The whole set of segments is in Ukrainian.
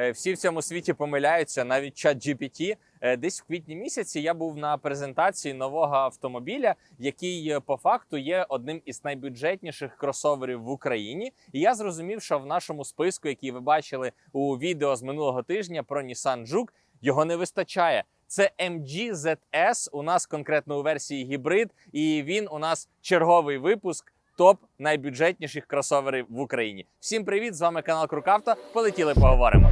Е, Всі в цьому світі помиляються, навіть чат GPT. Е, Десь в квітні місяці я був на презентації нового автомобіля, який е, по факту є одним із найбюджетніших кросоверів в Україні. І я зрозумів, що в нашому списку, який ви бачили у відео з минулого тижня про Nissan Juke, його не вистачає. Це MG ZS, у нас конкретно у версії гібрид, і він у нас черговий випуск топ найбюджетніших кросоверів в Україні. Всім привіт! З вами канал Крукавто. Полетіли, поговоримо.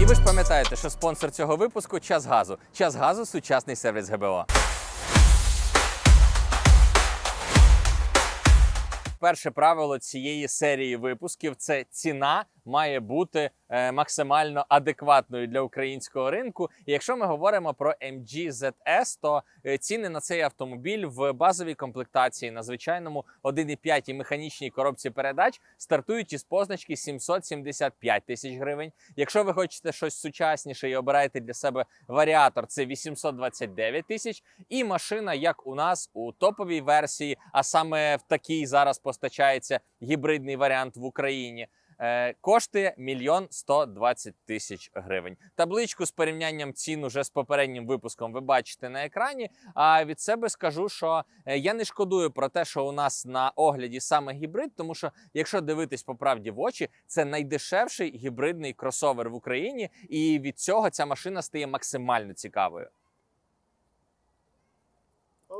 І ви ж пам'ятаєте, що спонсор цього випуску час газу. Час газу сучасний сервіс ГБО. Перше правило цієї серії випусків це ціна має бути е, максимально адекватною для українського ринку. І якщо ми говоримо про MG ZS, то е, ціни на цей автомобіль в базовій комплектації на звичайному 1,5 механічній коробці передач стартують із позначки 775 тисяч гривень. Якщо ви хочете щось сучасніше і обираєте для себе варіатор, це 829 тисяч. І машина, як у нас у топовій версії, а саме в такій зараз постачається гібридний варіант в Україні. Коштує мільйон 120 тисяч гривень. Табличку з порівнянням цін уже з попереднім випуском ви бачите на екрані. А від себе скажу, що е, я не шкодую про те, що у нас на огляді саме гібрид, тому що якщо дивитись по правді в очі, це найдешевший гібридний кросовер в Україні, і від цього ця машина стає максимально цікавою.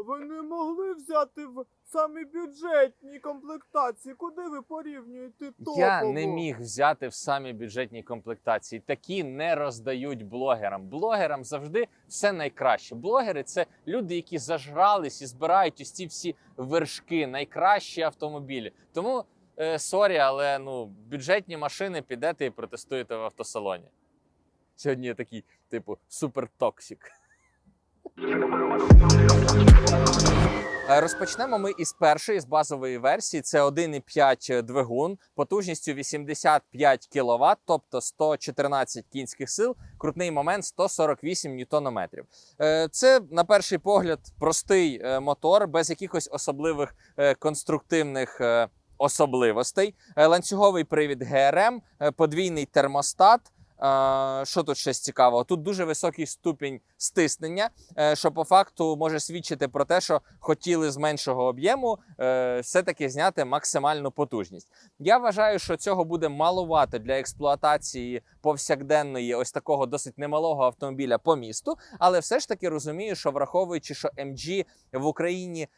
Ви не могли взяти в самі бюджетні комплектації? Куди ви порівнюєте топово? Я не міг взяти в самі бюджетні комплектації. Такі не роздають блогерам. Блогерам завжди все найкраще. Блогери це люди, які зажрались і збирають ці всі вершки, найкращі автомобілі. Тому е, сорі, але ну бюджетні машини підете і протестуєте в автосалоні. Сьогодні я такий, типу, супертоксик. Е, Розпочнемо ми із першої з базової версії. Це 1,5 двигун потужністю 85 кВт, тобто 114 кінських сил, крутний момент 148 ньютонометрів. Е, Це на перший погляд простий е, мотор без якихось особливих конструктивних. Особливостей ланцюговий привід ГРМ, подвійний термостат. Е, Що тут ще цікавого? Тут дуже високий ступінь стиснення, е, що по факту може свідчити про те, що хотіли з меншого об'єму е, все-таки зняти максимальну потужність. Я вважаю, що цього буде маловато для експлуатації повсякденної, ось такого досить немалого автомобіля по місту, але все ж таки розумію, що враховуючи, що MG в Україні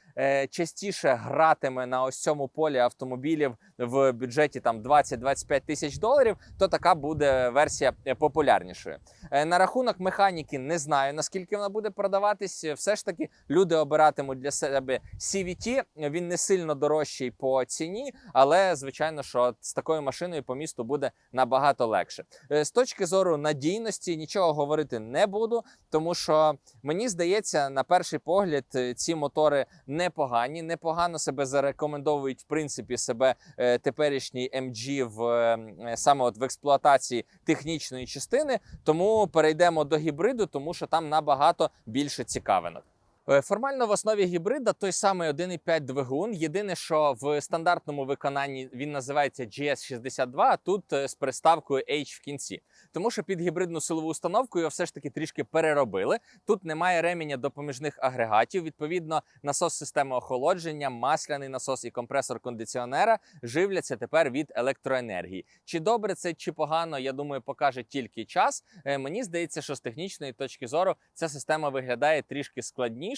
частіше гратиме на ось цьому полі автомобілів в бюджеті там 20-25 тисяч доларів, то така буде версія е, популярнішою. Е, На рахунок механіки не знаю наскільки вона буде продаватись. Все ж таки люди обиратимуть для себе CVT. Він не сильно дорожчий по ціні, але звичайно, що з такою машиною по місту буде набагато легше. Е, З точки зору надійності нічого говорити не буду, тому що мені здається, на перший погляд е, ці мотори непогані, непогано себе зарекомендовують в принципі себе е, теперішній MG в е, саме от в експлуатації технічної частини. Тому перейдемо до гібриду, тому що там набагато більше цікавинок. Е, Формально в основі гібрида той самий 1,5 двигун. Єдине, що в стандартному виконанні він називається GS62, а тут е, з приставкою H в кінці. Тому що під гібридну силову установку його все ж таки трішки переробили. Тут немає ременя допоміжних агрегатів. Відповідно, насос системи охолодження, масляний насос і компресор кондиціонера живляться тепер від електроенергії. Чи добре це, чи погано, я думаю, покаже тільки час. Е, Мені здається, що з технічної точки зору ця система виглядає трішки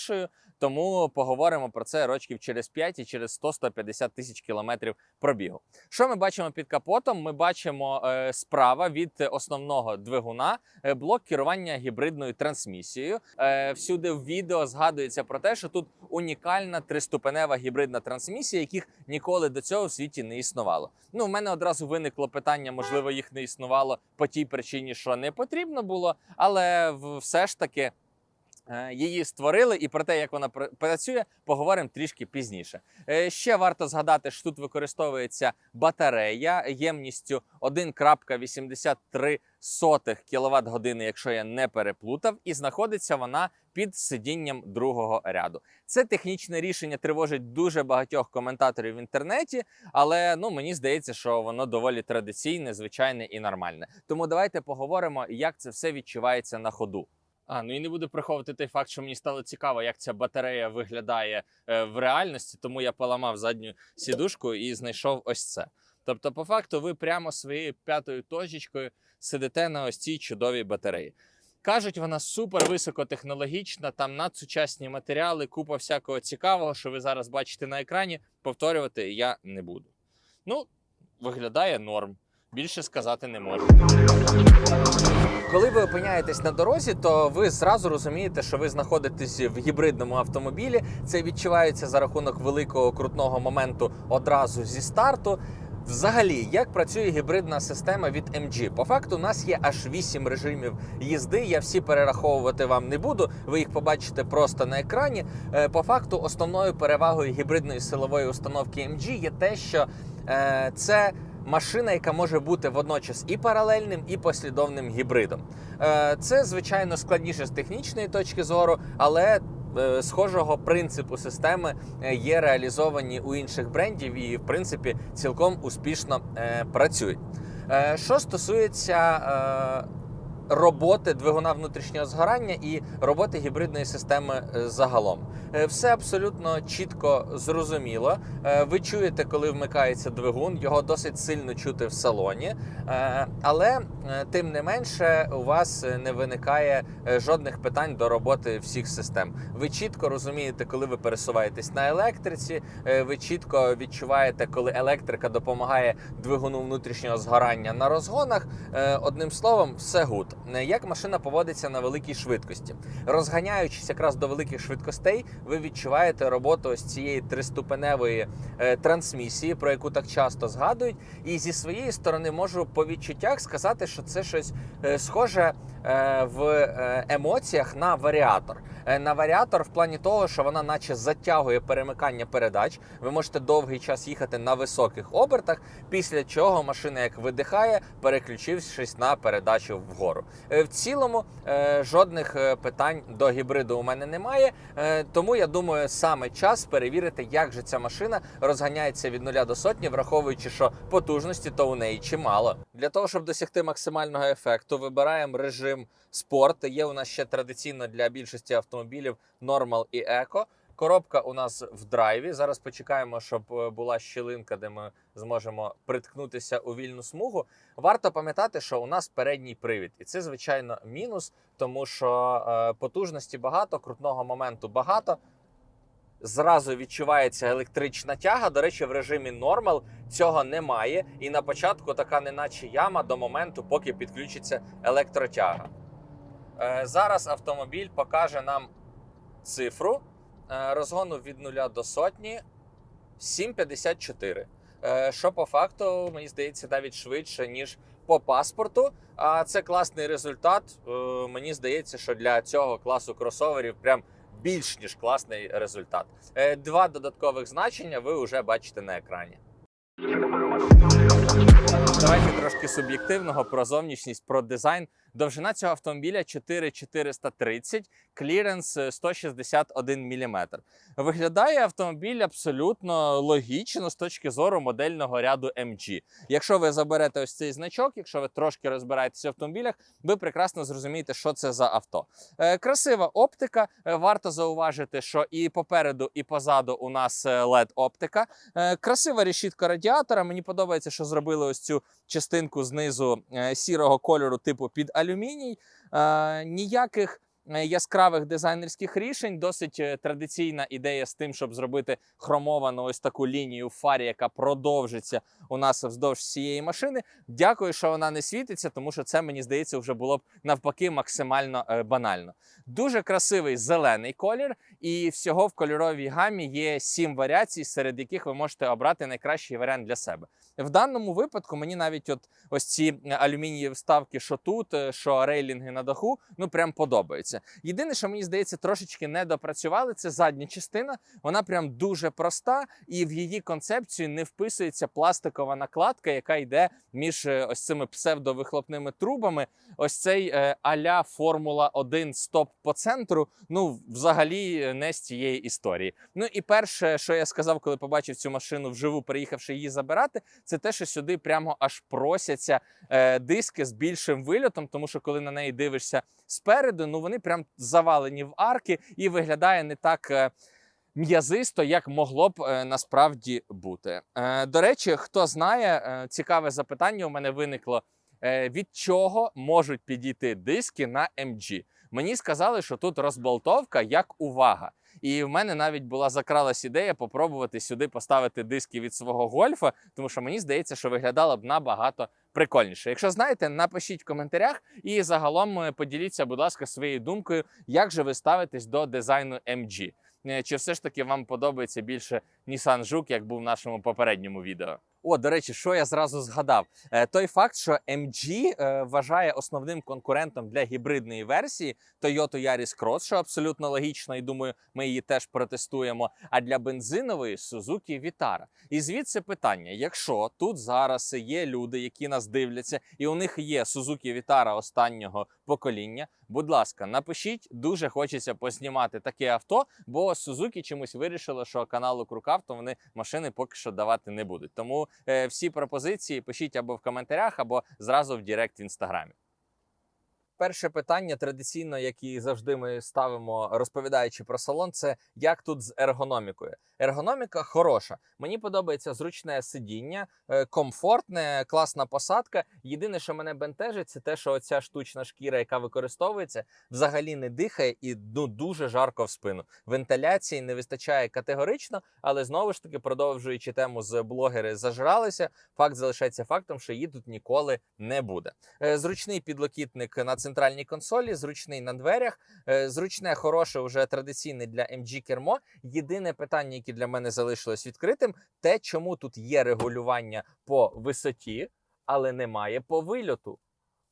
складнішою, тому поговоримо про це рочків через 5 і через 100-150 тисяч кілометрів пробігу. Що ми бачимо під капотом? Ми бачимо е, справа від основного двигуна е, блок керування гібридною трансмісією. Е, всюди в відео згадується про те, що тут унікальна триступенева гібридна трансмісія, яких ніколи до цього в світі не існувало. Ну, в мене одразу виникло питання, можливо, їх не існувало по тій причині, що не потрібно було, але все ж таки. Е, Її створили, і про те, як вона пр- працює, поговоримо трішки пізніше. Е, Ще варто згадати, що тут використовується батарея ємністю 1,83 сотих кВт години, якщо я не переплутав, і знаходиться вона під сидінням другого ряду. Це технічне рішення тривожить дуже багатьох коментаторів в інтернеті, але ну мені здається, що воно доволі традиційне, звичайне і нормальне. Тому давайте поговоримо, як це все відчувається на ходу. А ну і не буду приховувати той факт, що мені стало цікаво, як ця батарея виглядає е, в реальності, тому я поламав задню сідушку і знайшов ось це. Тобто, по факту, ви прямо своєю п'ятою точечкою сидите на ось цій чудовій батареї. Кажуть, вона супер високотехнологічна, там надсучасні матеріали, купа всякого цікавого, що ви зараз бачите на екрані. Повторювати я не буду. Ну, виглядає норм. Більше сказати не можу. Коли ви опиняєтесь на дорозі, то ви зразу розумієте, що ви знаходитесь в гібридному автомобілі. Це відчувається за рахунок великого крутного моменту одразу зі старту. Взагалі, як працює гібридна система від MG? По факту, у нас є аж 8 режимів їзди. Я всі перераховувати вам не буду. Ви їх побачите просто на екрані. Е, По факту, основною перевагою гібридної силової установки MG є те, що е, це машина, яка може бути водночас і паралельним, і послідовним гібридом. Е, Це звичайно складніше з технічної точки зору, але е, схожого принципу системи е, є реалізовані у інших брендів і, в принципі, цілком успішно працюють. Що стосується роботи двигуна внутрішнього згорання і роботи гібридної системи е, загалом, Е, все абсолютно чітко зрозуміло. Е, Ви чуєте, коли вмикається двигун, його досить сильно чути в салоні, але тим не менше у вас не виникає жодних питань до роботи всіх систем. Ви чітко розумієте, коли ви пересуваєтесь на електриці. Ви чітко відчуваєте, коли електрика допомагає двигуну внутрішнього згорання на розгонах. Одним словом, все гуд. Е, Як машина поводиться на великій швидкості, розганяючись якраз до великих швидкостей, ви відчуваєте роботу ось цієї триступеневої е, трансмісії, про яку так часто згадують. І зі своєї сторони можу по відчуттях сказати, що це щось е, схоже в е, емоціях на варіатор. Е, На варіатор в плані того, що вона, наче, затягує перемикання передач. Ви можете довгий час їхати на високих обертах, після чого машина як видихає, переключившись на передачу вгору. Е, В цілому е, жодних е, питань до гібриду у мене немає. Е, Тому я думаю, саме час перевірити, як же ця машина розганяється від нуля до сотні, враховуючи, що потужності то у неї чимало. Для того щоб досягти максимального ефекту, вибираємо режим спорт. Є у нас ще традиційно для більшості автомобілів Normal і Eco. Коробка у нас в драйві. Зараз почекаємо, щоб е, була щілинка, де ми зможемо приткнутися у вільну смугу. Варто пам'ятати, що у нас передній привід, і це звичайно мінус, тому що е, потужності багато, крутного моменту багато. Зразу відчувається електрична тяга. До речі, в режимі Normal цього немає. І на початку така неначе яма до моменту, поки підключиться електротяга. Е, зараз автомобіль покаже нам цифру е, розгону від 0 до сотні 7,54. Е, Що по факту, мені здається, навіть швидше, ніж по паспорту. А це класний результат. Мені здається, що для цього класу кросоверів прям більш ніж класний результат. Е, Два додаткових значення ви вже бачите на екрані. Давайте трошки суб'єктивного про зовнішність, про дизайн. Довжина цього автомобіля 4430, кліренс е, 161 мм. Виглядає автомобіль абсолютно логічно з точки зору модельного ряду MG. Якщо ви заберете ось цей значок, якщо ви трошки розбираєтеся в автомобілях, ви прекрасно зрозумієте, що це за авто. Е, красива оптика. Е, варто зауважити, що і попереду, і позаду у нас led оптика. Е, красива решітка радіатора. Мені подобається, що зробили ось цю частинку знизу е, сірого кольору, типу під алюміній. Ніяких яскравих дизайнерських рішень. Досить е, традиційна ідея з тим, щоб зробити хромовану ось таку лінію фарі, яка продовжиться у нас вздовж всієї машини. Дякую, що вона не світиться, тому що це мені здається вже було б навпаки максимально е, банально. Дуже красивий зелений колір, і всього в кольоровій гамі є сім варіацій, серед яких ви можете обрати найкращий варіант для себе. В даному випадку мені навіть от ось ці алюмінієві вставки, що тут, е, що рейлінги на даху, ну прям подобаються. Подобається. Єдине, що мені здається, трошечки не допрацювали, це задня частина. Вона прям дуже проста, і в її концепцію не вписується пластикова накладка, яка йде між е, ось цими псевдовихлопними трубами. Ось цей е, аля Формула 1 стоп по центру. Ну, взагалі е, не з цієї історії. Ну і перше, що я сказав, коли побачив цю машину вживу, приїхавши її забирати, це те, що сюди прямо аж просяться диски з більшим вильотом, тому що коли на неї дивишся спереду, ну вони прям завалені в арки і виглядає не так. Е, М'язисто, як могло б е, насправді бути. Е, до речі, хто знає, е, цікаве запитання у мене виникло: е, від чого можуть підійти диски на MG? Мені сказали, що тут розболтовка як увага. І в мене навіть була закралась ідея попробувати сюди поставити диски від свого гольфа, тому що мені здається, що виглядало б набагато прикольніше. Якщо знаєте, напишіть в коментарях і загалом е, поділіться, будь ласка, своєю думкою, як же ви ставитесь до дизайну MG. Е, Чи все ж таки вам подобається більше Nissan Жук, як був в нашому попередньому відео? О, до речі, що я зразу згадав? Е, той факт, що MG е, вважає основним конкурентом для гібридної версії Toyota Yaris Cross, що абсолютно логічно, і думаю, ми її теж протестуємо. А для бензинової Suzuki Vitara. І звідси питання: якщо тут зараз є люди, які нас дивляться, і у них є Suzuki Vitara останнього покоління, будь ласка, напишіть, дуже хочеться познімати таке авто, бо Suzuki чомусь вирішило, що каналу Крукав, то вони машини поки що давати не будуть. Тому всі пропозиції пишіть або в коментарях, або зразу в Директ в інстаграмі. Перше питання традиційно, яке завжди ми ставимо, розповідаючи про салон, це як тут з ергономікою. Ергономіка хороша. Мені подобається зручне сидіння, е, комфортне, класна посадка. Єдине, що мене бентежить, це те, що оця штучна шкіра, яка використовується, взагалі не дихає і ну дуже жарко в спину. Вентиляції не вистачає категорично, але знову ж таки, продовжуючи тему з блогери зажралися, факт залишається фактом, що її тут ніколи не буде. Е, Зручний підлокітник на центральній консолі, зручний на дверях, е, зручне, хороше, вже традиційне для MG кермо. Єдине питання, яке для мене залишилось відкритим, те, чому тут є регулювання по висоті, але немає по вильоту.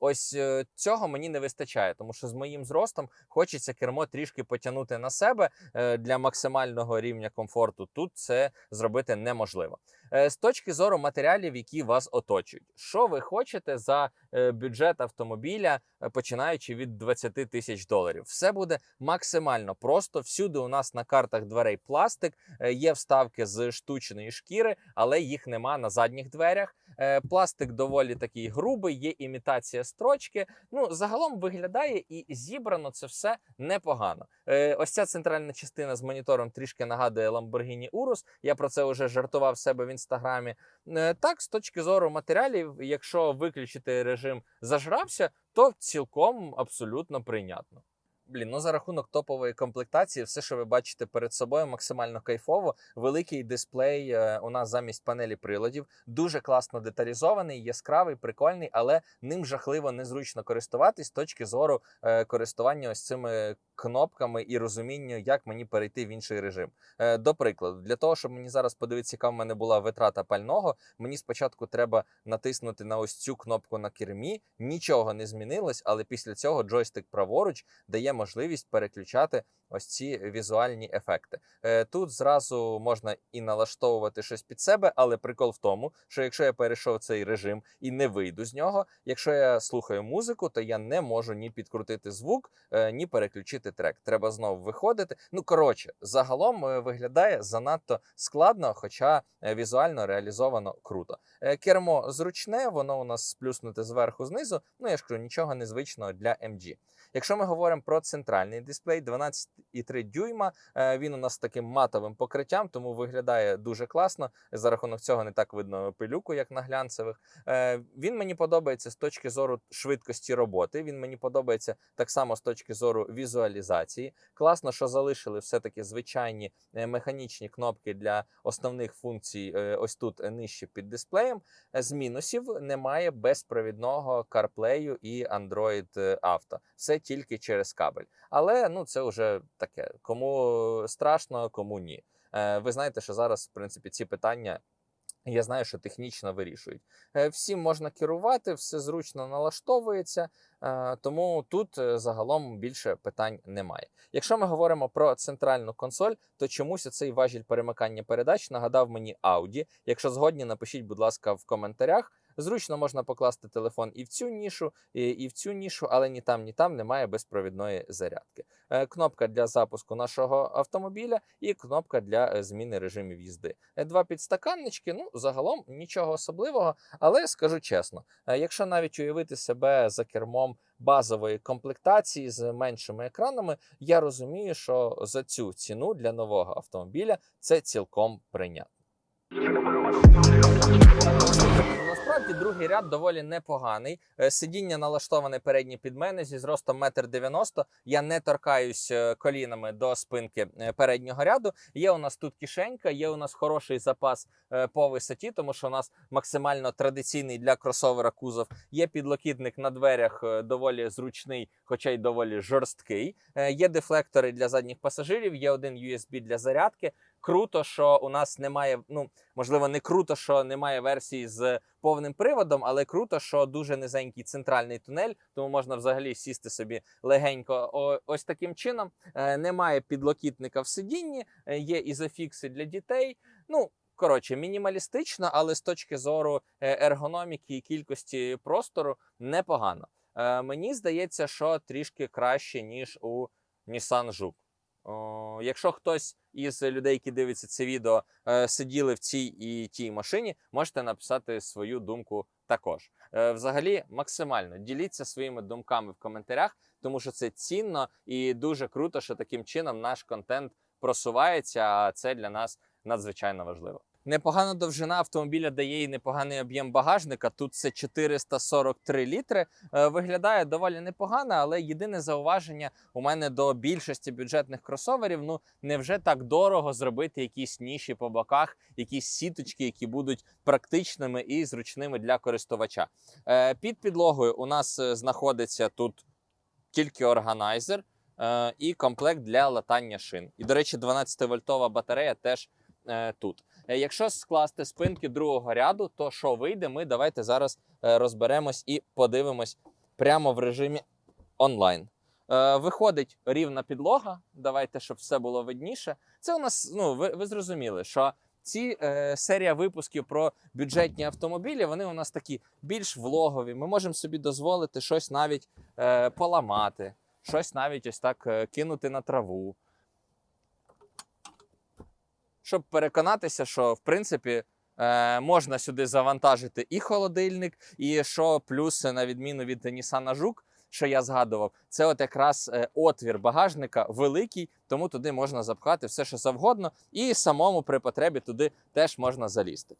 Ось е, цього мені не вистачає, тому що з моїм зростом хочеться кермо трішки потягнути на себе е, для максимального рівня комфорту. Тут це зробити неможливо. Е, З точки зору матеріалів, які вас оточують, що ви хочете за бюджет автомобіля, починаючи від 20 тисяч доларів, все буде максимально просто. Всюди у нас на картах дверей пластик, є вставки з штучної шкіри, але їх нема на задніх дверях. Е, Пластик доволі такий грубий, є імітація строчки. Ну загалом виглядає і зібрано це все непогано. Е, Ось ця центральна частина з монітором трішки нагадує Lamborghini Urus. Я про це вже жартував себе в інстаграмі. Е, Так, з точки зору матеріалів, якщо виключити режим зажрався, то цілком абсолютно прийнятно. Блін, ну за рахунок топової комплектації, все, що ви бачите перед собою, максимально кайфово. Великий дисплей е, у нас замість панелі приладів, дуже класно деталізований, яскравий, прикольний, але ним жахливо незручно користуватись з точки зору е, користування ось цими кнопками і розумінню, як мені перейти в інший режим. Е, до прикладу, для того, щоб мені зараз подивитися, яка в мене була витрата пального, мені спочатку треба натиснути на ось цю кнопку на кермі. Нічого не змінилось, але після цього джойстик праворуч дає можливість переключати ось ці візуальні ефекти. Е, Тут зразу можна і налаштовувати щось під себе, але прикол в тому, що якщо я перейшов цей режим і не вийду з нього, якщо я слухаю музику, то я не можу ні підкрутити звук, е, ні переключити трек. Треба знову виходити. Ну коротше, загалом е, виглядає занадто складно, хоча візуально реалізовано круто. Кермо зручне, воно у нас сплюснуте зверху знизу. Ну я ж кажу, нічого незвичного для MG. Якщо ми говоримо про центральний дисплей, 12,3 дюйма, е, він у нас таким матовим покриттям, тому виглядає дуже класно. За рахунок цього не так видно пилюку, як на глянцевих. Е, Він мені подобається з точки зору швидкості роботи. Він мені подобається так само з точки зору візуалізації. Класно, що залишили все-таки звичайні е, механічні кнопки для основних функцій. Ось тут нижче під дисплеєм. З мінусів немає безпровідного CarPlay і Android Auto. Все тільки через кабель. Але ну це вже таке. Кому страшно, кому ні. Е, Ви знаєте, що зараз, в принципі, ці питання. Я знаю, що технічно вирішують. Е, Всім можна керувати, все зручно налаштовується, е, тому тут загалом більше питань немає. Якщо ми говоримо про центральну консоль, то чомусь цей важіль перемикання передач нагадав мені Audi. Якщо згодні, напишіть, будь ласка, в коментарях. Зручно можна покласти телефон і в цю нішу, і, в цю нішу, але ні там, ні там немає безпровідної зарядки. Е, Кнопка для запуску нашого автомобіля і кнопка для е, зміни режимів їзди. Е, Два підстаканнички. Ну загалом нічого особливого, але скажу чесно, якщо навіть уявити себе за кермом базової комплектації з меншими екранами, я розумію, що за цю ціну для нового автомобіля це цілком прийнятно. Насправді другий ряд доволі непоганий. Е, Сидіння налаштоване переднє під мене зі зростом 1,90 м. Я не торкаюсь е, колінами до спинки е, переднього ряду. Є у нас тут кишенька, є у нас хороший запас по висоті, тому що у нас максимально традиційний для кросовера кузов. Є підлокітник на дверях доволі зручний, хоча й доволі жорсткий. Є дефлектори для задніх пасажирів, є один USB для зарядки. Круто, що у нас немає. Ну можливо, не круто, що немає версії з повним приводом, але круто, що дуже низенький центральний тунель, тому можна взагалі сісти собі легенько. Ось таким чином. Е, Немає підлокітника в сидінні, е, є ізофікси для дітей. Ну. Коротше, мінімалістично, але з точки зору е, ергономіки і кількості простору непогано. Мені здається, що трішки краще, ніж у Nissan Juke. Якщо хтось із людей, які дивляться це відео, е, сиділи в цій і тій машині, можете написати свою думку також. Е, взагалі, максимально діліться своїми думками в коментарях, тому що це цінно і дуже круто, що таким чином наш контент просувається. А це для нас надзвичайно важливо. Непогана довжина автомобіля дає і непоганий об'єм багажника. Тут це 443 літри. Е, Виглядає доволі непогано, але єдине зауваження у мене до більшості бюджетних кросоверів. Ну невже так дорого зробити якісь ніші по боках, якісь сіточки, які будуть практичними і зручними для користувача. Е, Під підлогою у нас е, знаходиться тут тільки органайзер і комплект для латання шин. І, до речі, 12-вольтова батарея теж тут. Е, Якщо скласти спинки другого ряду, то що вийде, ми давайте зараз е, розберемось і подивимось прямо в режимі онлайн. Е, Виходить рівна підлога. Давайте, щоб все було видніше. Це у нас, ну ви, ви зрозуміли, що ці е, серія випусків про бюджетні автомобілі, вони у нас такі більш влогові. Ми можемо собі дозволити щось навіть е, поламати, щось навіть ось так е, кинути на траву. Щоб переконатися, що в принципі е, можна сюди завантажити і холодильник, і що плюс, на відміну від Nissan Жук, що я згадував, це от якраз е, отвір багажника великий, тому туди можна запхати все, що завгодно, і самому при потребі туди теж можна залізти.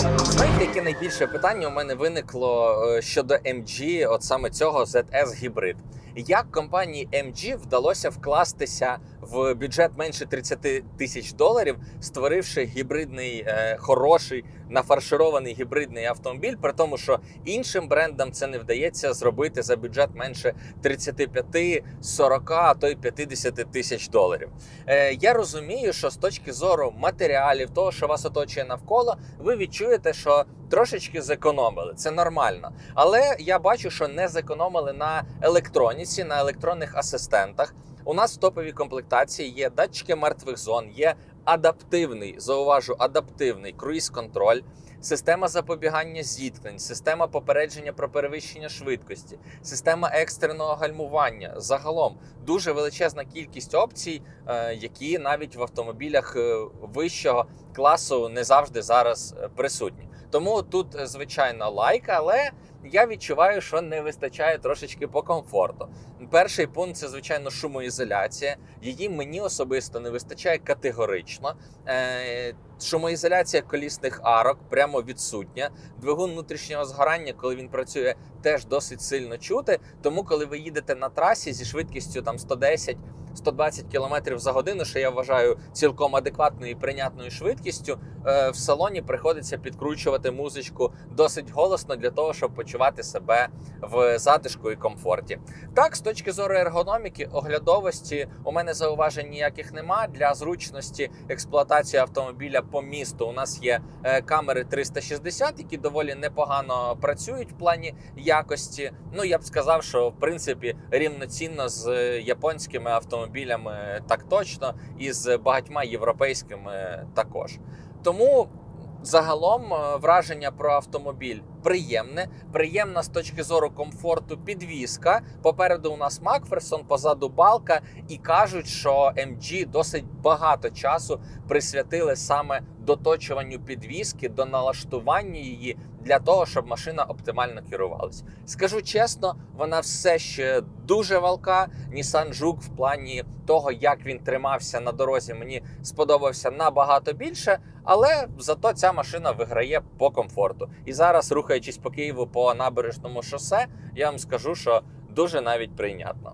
Знаєте, яке найбільше питання у мене виникло е, щодо MG, от саме цього ZS гібрид. Як компанії MG вдалося вкластися в бюджет менше 30 тисяч доларів, створивши гібридний е, хороший нафарширований гібридний автомобіль, при тому, що іншим брендам це не вдається зробити за бюджет менше 35, 40, а то й 50 тисяч доларів. Е, я розумію, що з точки зору матеріалів, того, що вас оточує навколо, ви відчуєте, що трошечки зекономили. Це нормально. Але я бачу, що не зекономили на електроніці, на електронних асистентах. У нас в топовій комплектації є датчики мертвих зон, є адаптивний, зауважу, адаптивний круїз-контроль, система запобігання зіткнень, система попередження про перевищення швидкості, система екстреного гальмування. Загалом дуже величезна кількість опцій, е, які навіть в автомобілях е, вищого класу не завжди зараз е, присутні. Тому тут звичайно лайк, але я відчуваю, що не вистачає трошечки по комфорту. Перший пункт це звичайно шумоізоляція. Її мені особисто не вистачає категорично. Е, шумоізоляція колісних арок прямо відсутня. Двигун внутрішнього згорання, коли він працює, теж досить сильно чути. Тому, коли ви їдете на трасі зі швидкістю там 110 120 км за годину, що я вважаю цілком адекватною і прийнятною швидкістю. е, В салоні приходиться підкручувати музичку досить голосно для того, щоб почувати себе в затишку і комфорті. Так, з точки зору ергономіки, оглядовості, у мене зауважень ніяких нема. Для зручності експлуатації автомобіля по місту у нас є е, камери 360, які доволі непогано працюють в плані якості. Ну я б сказав, що в принципі рівноцінно з е, японськими автомобілями так точно, і з багатьма європейськими також. Тому загалом е, враження про автомобіль приємне, приємна з точки зору комфорту підвізка. Попереду у нас Макферсон, позаду балка, і кажуть, що MG досить багато часу присвятили саме доточуванню підвіски, до налаштування її для того, щоб машина оптимально керувалась. Скажу чесно, вона все ще дуже валка. Nissan Juke в плані того, як він тримався на дорозі, мені сподобався набагато більше. Але зато ця машина виграє по комфорту. І зараз, рухаючись по Києву по набережному шосе, я вам скажу, що дуже навіть прийнятно.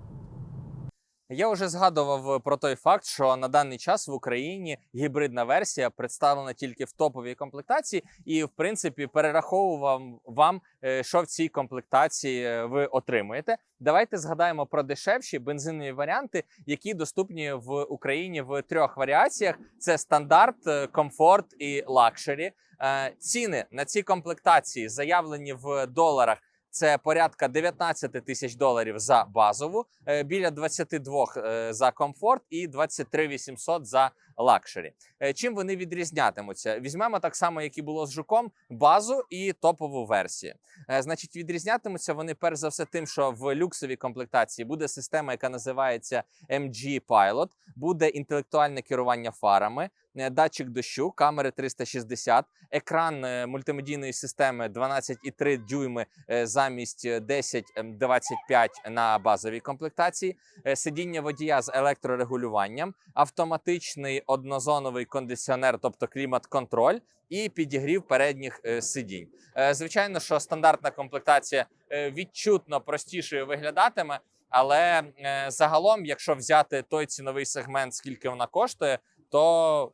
Я вже згадував про той факт, що на даний час в Україні гібридна версія представлена тільки в топовій комплектації, і в принципі перераховував вам, е, що в цій комплектації е, ви отримуєте. Давайте згадаємо про дешевші бензинові варіанти, які доступні в Україні в трьох варіаціях: це стандарт, е, комфорт і лакшері. Е, Ціни на ці комплектації заявлені в доларах. Це порядка 19 тисяч доларів за базову, е, біля 22 е, за комфорт і 23 800 за лакшері. Е, Чим вони відрізнятимуться? Візьмемо так само, як і було з жуком, базу і топову версію. Е, Значить, відрізнятимуться вони перш за все тим, що в люксовій комплектації буде система, яка називається MG Pilot, буде інтелектуальне керування фарами, е, датчик дощу, камери 360, екран мультимедійної системи 12,3 дюйми замість е, 10,25 на базовій комплектації, сидіння водія з електрорегулюванням, автоматичний однозоновий кондиціонер, тобто клімат-контроль, і підігрів передніх е, сидінь. Е, Звичайно, що стандартна комплектація е, відчутно простішою виглядатиме. Але загалом, якщо взяти той ціновий сегмент, скільки вона коштує, то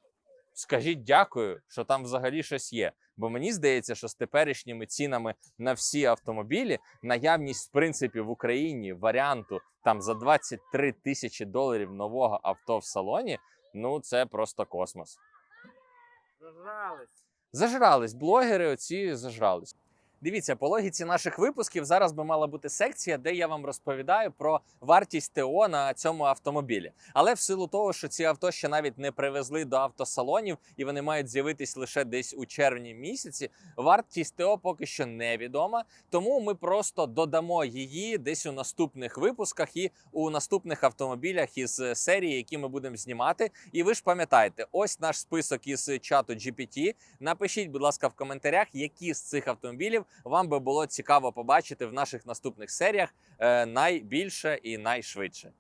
скажіть дякую, що там взагалі щось є. Бо мені здається, що з теперішніми цінами на всі автомобілі наявність в принципі в Україні варіанту там за 23 тисячі доларів нового авто в салоні. Ну це просто космос. Зажрались. Зажрались блогери, оці зажрались. Дивіться, по логіці наших випусків зараз би мала бути секція, де я вам розповідаю про вартість ТО на цьому автомобілі. Але в силу того, що ці авто ще навіть не привезли до автосалонів і вони мають з'явитись лише десь у червні місяці. Вартість ТО поки що невідома. Тому ми просто додамо її десь у наступних випусках і у наступних автомобілях із серії, які ми будемо знімати. І ви ж пам'ятаєте, ось наш список із чату GPT. Напишіть, будь ласка, в коментарях, які з цих автомобілів вам би було цікаво побачити в наших наступних серіях е, найбільше і найшвидше.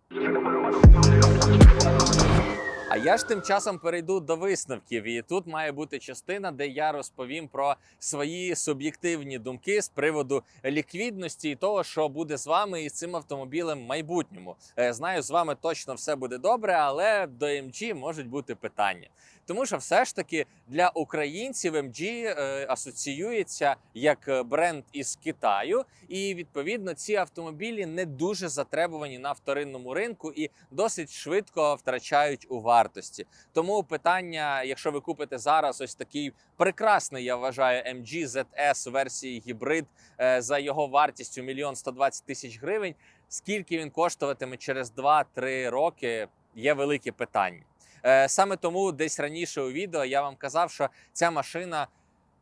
А я ж тим часом перейду до висновків, і тут має бути частина, де я розповім про свої суб'єктивні думки з приводу ліквідності і того, що буде з вами і з цим автомобілем в майбутньому. Е, Знаю, з вами точно все буде добре, але до MG можуть бути питання. Тому що все ж таки для українців MG е, асоціюється як е, бренд із Китаю, і відповідно ці автомобілі не дуже затребувані на вторинному ринку і досить швидко втрачають у вартості. Тому питання, якщо ви купите зараз ось такий прекрасний, я вважаю, MG ZS версії гібрид е, за його вартістю 1 120 тисяч гривень. Скільки він коштуватиме через 2-3 роки, є велике питання. Е, Саме тому десь раніше у відео я вам казав, що ця машина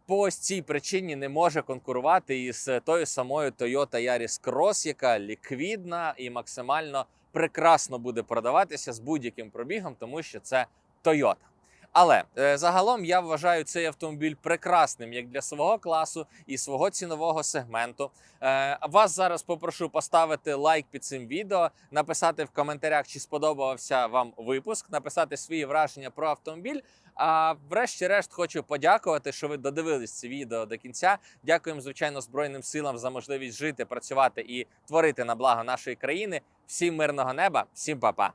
по цій причині не може конкурувати із тою самою Toyota Yaris Cross, яка ліквідна і максимально прекрасно буде продаватися з будь-яким пробігом, тому що це Toyota. Але е, загалом я вважаю цей автомобіль прекрасним як для свого класу і свого цінового сегменту. Е, вас зараз попрошу поставити лайк під цим відео, написати в коментарях, чи сподобався вам випуск, написати свої враження про автомобіль. А врешті-решт хочу подякувати, що ви додивились це відео до кінця. Дякуємо, звичайно, Збройним силам за можливість жити, працювати і творити на благо нашої країни. Всім мирного неба, всім па-па!